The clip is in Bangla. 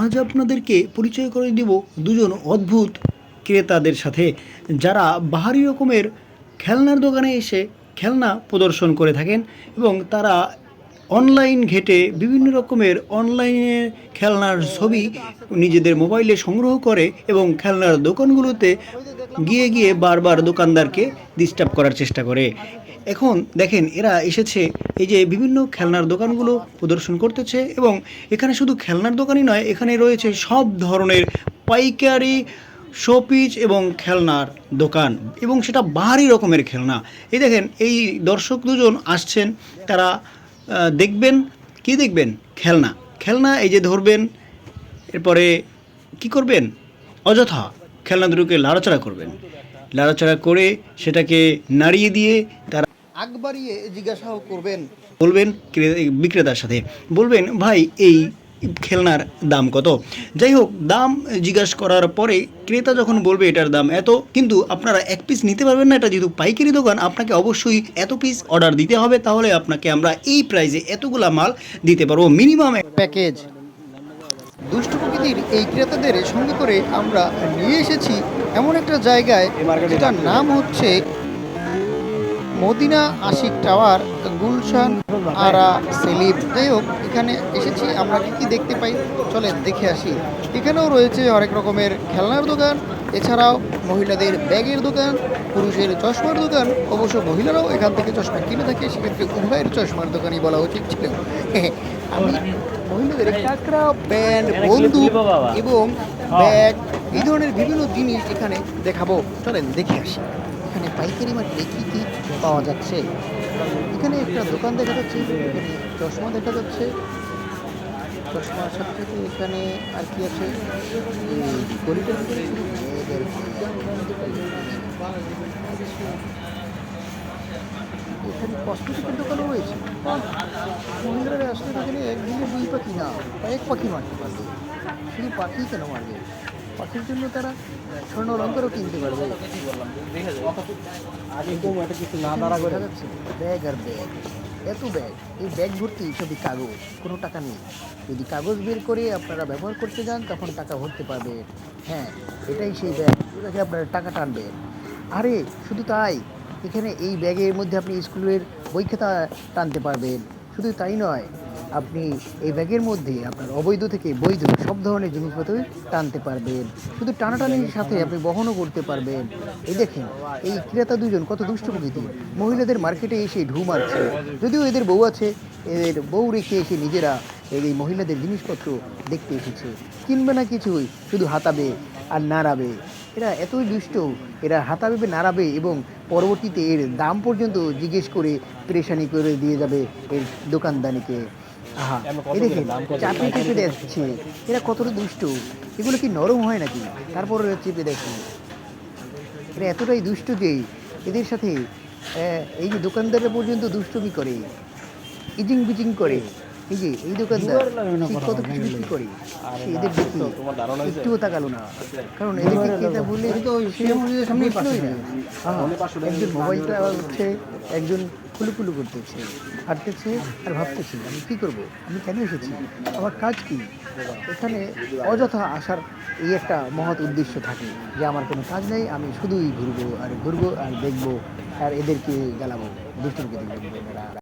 আজ আপনাদেরকে পরিচয় করে দিব দুজন অদ্ভুত ক্রেতাদের সাথে, যারা বাহারি রকমের খেলনার দোকানে এসে খেলনা প্রদর্শন করে থাকেন এবং তারা অনলাইন ঘেটে বিভিন্ন রকমের অনলাইনে খেলনার ছবি নিজেদের মোবাইলে সংগ্রহ করে এবং খেলনার দোকানগুলোতে গিয়ে গিয়ে বারবার দোকানদারকে ডিস্টার্ব করার চেষ্টা করে। এখন দেখেন, এরা এসেছে এই যে বিভিন্ন খেলনার দোকানগুলো প্রদর্শন করতেছে এবং এখানে শুধু খেলনার দোকানই নয়, এখানে রয়েছে সব ধরনের পাইকারি, শোপিস এবং খেলনার দোকান এবং সেটা বাহারি রকমের খেলনা। এই দেখেন, এই দর্শক দুজন আসছেন, তারা দেখবেন, কি দেখবেন? খেলনা। খেলনা এই যে ধরবেন, এরপরে কি করবেন? অযথা খেলনা দুটোকে লাড়াচাড়া করবেন। লাড়াচাড়া করে সেটাকে নাড়িয়ে দিয়ে তারা আগ বাড়িয়ে জিজ্ঞাসাও করবেন। বলবেন বিক্রেতার সাথে। বলবেন ভাই এই খেলনার দাম কত? যাই হোক দাম জিজ্ঞাসা করার পরে ক্রেতা যখন বলবে এটার দাম এত কিন্তু আপনারা এক পিস নিতে পারবেন না এটা যেহেতু পাইকারি দোকান আপনাকে অবশ্যই এত পিস অর্ডার দিতে হবে তাহলে আপনাকে আমরা এই প্রাইসে এতগুলা মাল দিতে পারব মিনিমাম প্যাকেজ দুষ্ট প্রকৃতির এই ক্রেতাদের সঙ্গে করে আমরা নিয়ে এসেছি এমন একটা জায়গায় যেটার নাম হচ্ছে মদিনা আশিক টাওয়ার গুলশান আরা সেলিম। যাই হোক এখানে এসেছি আমরা কি কি দেখতে পাই? চলেন দেখে আসি। এখানেও রয়েছে অনেক রকমের খেলনার দোকান এছাড়াও মহিলাদের ব্যাগের দোকান পুরুষের চশমার দোকান অবশ্য মহিলারাও এখান থেকে চশমা কিনে থাকে সেক্ষেত্রে উভয়ের চশমার দোকানই বলা উচিত ছিল। আমি মহিলাদের কাঁকড়া ব্যান্ড বন্দুক এবং ব্যাগ এই ধরনের বিভিন্ন জিনিস এখানে দেখাবো। চলেন দেখে আসি। এখানে পাইকারি মার্কেটে কী কী পাওয়া যাচ্ছে? এখানে একটা দোকান দেখা যাচ্ছে চশমা দেখা যাচ্ছে। চশমার সাথে সাথে এখানে আর কি আছে? গলিটার এখানে কসমেটিকের দোকানও রয়েছে। মহিলারা পাখি না? কয়েক পাখি মারতে পারবে শুধু পাখি কেন মারবে? পাখির জন্য তারা স্বর্ণ অলঙ্কারও কিনতে পারবে। ব্যাগ আর ব্যাগ এত ব্যাগ এই ব্যাগ ভর্তি সবই কাগজ, কোনো টাকা নেই। যদি কাগজ বের করে আপনারা ব্যবহার করতে যান, তখন টাকা ভরতে পারবে। হ্যাঁ এটাই সেই ব্যাগ যেটাকে আপনারা টাকা টানবেন আরে, শুধু তাই। এখানে এই ব্যাগের মধ্যে আপনি স্কুলের বই খাতা টানতে পারবেন। শুধু তাই নয় আপনি এই ব্যাগের মধ্যে আপনার অবৈধ থেকে বৈধ সব ধরনের জিনিসপত্র টানতে পারবেন। শুধু টানাটানির সাথে আপনি বহনও করতে পারবেন। এই দেখেন, এই ক্রেতা দুজন কত দুষ্ট প্রকৃতির মহিলাদের মার্কেটে এসে ঢু মারছে। যদিও এদের বউ আছে, এদের বউ রেখে এসে নিজেরা এই মহিলাদের জিনিসপত্র দেখতে এসেছে। কিনবে না কিছুই, শুধু হাতাবে আর নাড়াবে। এরা এতই দুষ্ট, এরা হাতাবে, নাড়াবে এবং পরবর্তীতে এর দাম পর্যন্ত জিজ্ঞেস করে পরেশানি করে দিয়ে যাবে এর দোকানদানিকে। চাপে চেপে দেখছি এরা কতটা দুষ্ট। এগুলো কি নরম হয় নাকি? তারপর চেপে দেখি এরা এতটাই দুষ্ট যে এদের সাথে আহ, এই যে দোকানদাররা পর্যন্ত দুষ্টমি করে ইজিং বিজিং করে। এই যে এই দোকানদার কত কিছু বিক্রি করে? এদের দেখি একটুও তাকালো না। কারণ বললে আহা, একজন মোবাইলটা হচ্ছে একজন কুলুকুলু করতেছে হাঁটতেছে আর ভাবতেছে আমি কি করব? আমি কেন এসেছি? আমার কাজ কি? এখানে অযথা আসার এই একটা মহৎ উদ্দেশ্য থাকে যে আমার কোনো কাজ নেই আমি শুধুই ঘুরবো আর ঘুরবো আর দেখব আর এদেরকে জ্বালাবো দুষ্টুকে দেখব